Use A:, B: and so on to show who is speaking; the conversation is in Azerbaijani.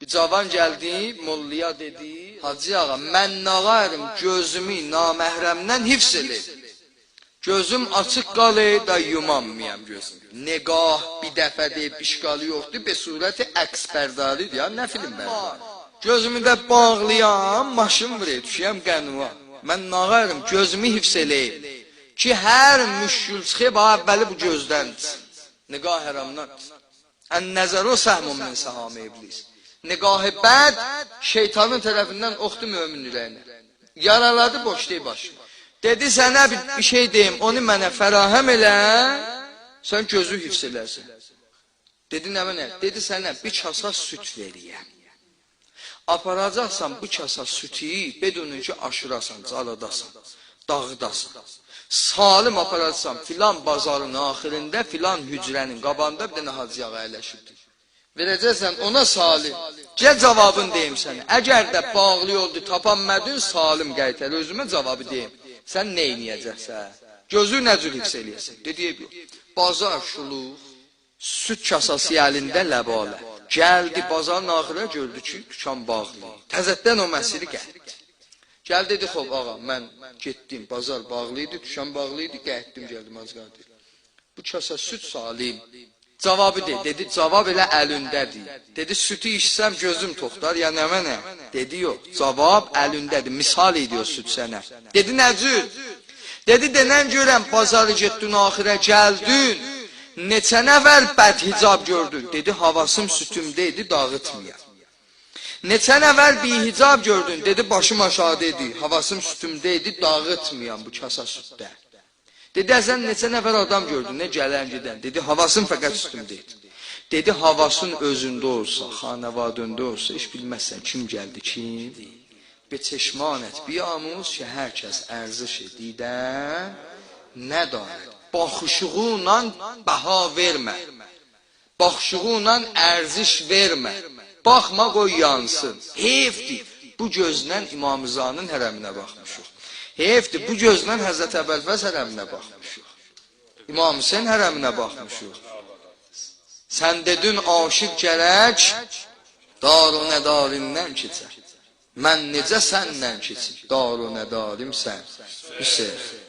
A: Bir cavan gəldi, molliya dedi, Hacı ağa, mən nağarım gözümü naməhrəmdən hifz eləyim. Gözüm açıq qalı da yumamayam gözüm. Negah bir dəfə deyib işgalı yoxdur, be surəti əks bərdalidir ya, nə film bərdali. Gözümü də bağlayam, maşın vuraya düşəyəm qənuva. Mən nağarım gözümü hifz eləyim. Ki hər müşkül çıxıb əvvəli bu gözdəndir. Negah həramdan. Ən nəzəru səhmun min səham iblis. Negahı bəd şeytanın tərəfindən oxdu mömin ürəyinə. Yaraladı boşluğu başına. Dedi sənə bir, bir şey deyim, onu mənə fərahəm elə, sən gözü hifz eləsən. Dedi nə mənə? Dedi sənə bir kasa süt veriyəm. Aparacaqsan bu kasa sütü, bedunun ki aşırasan, caladasan, dağıdasan. Salim aparacaqsan filan bazarın axirində, filan hücrənin qabanda bir dənə hacı yağı əyləşibdir. Verəcəksən ona salim. Gəl cavabını deyim sənə. Əgər də bağlı oldu, tapanmadın, salim qaytar. Özümə cavabı deyim. Sən nə edəcəksən? Gözü nə cür hifz eləyəsən? Dedi, yox. Bazar şuluq, süt kasası əlində ləbalə. Gəldi bazarın axırına gördü ki, dükan bağlı. Təzədən o məsiri gəldi. Gəl dedi, xob ağa, mən getdim, bazar bağlı idi, dükan bağlı idi, qətdim, gəldim azqadı. Bu kasa süt salim. Cavabı de, dedi, cavab elə əlindədir. Dedi, sütü içsəm gözüm toxtar, ya nə mənə? Dedi, yox, cavab əlindədir, misal ediyor süt sənə. Dedi, nə cür? Dedi, denən görəm, bazarı getdin, axirə gəldin, neçə nəvər bəd hicab gördün? Dedi, havasım sütümdə idi, dağıtmayam. Neçə nəvər bir hicab gördün? Dedi, başım aşağıda idi, havasım sütümdə idi, dağıtmayam bu kasa sütdə. Dedi, əzən neçə nəfər adam gördün, nə gələn gedən. Dedi, havasın fəqət üstümdəydi. Dedi, havasın özündə olsa, xanavadında olsa, heç bilməzsən kim gəldi, kim? Be çeşman et, biyamuz ki, hər kəs ərziş edidən, nə darət? Baxışığıyla baha vermə. Baxışığıyla ərziş vermə. Baxma, qoy yansın. Heyfdir. Bu gözlə İmam Rızanın hərəminə baxmışıq. Heyfdir, bu gözlə Həzrət Əbəlfəz hərəminə baxmışıq. İmam Hüseyin hərəminə baxmışıq. Sən dedin aşiq gərək daru nədarindən keçər. Mən necə səndən keçim? Daru nədarim sən. Hüseyin.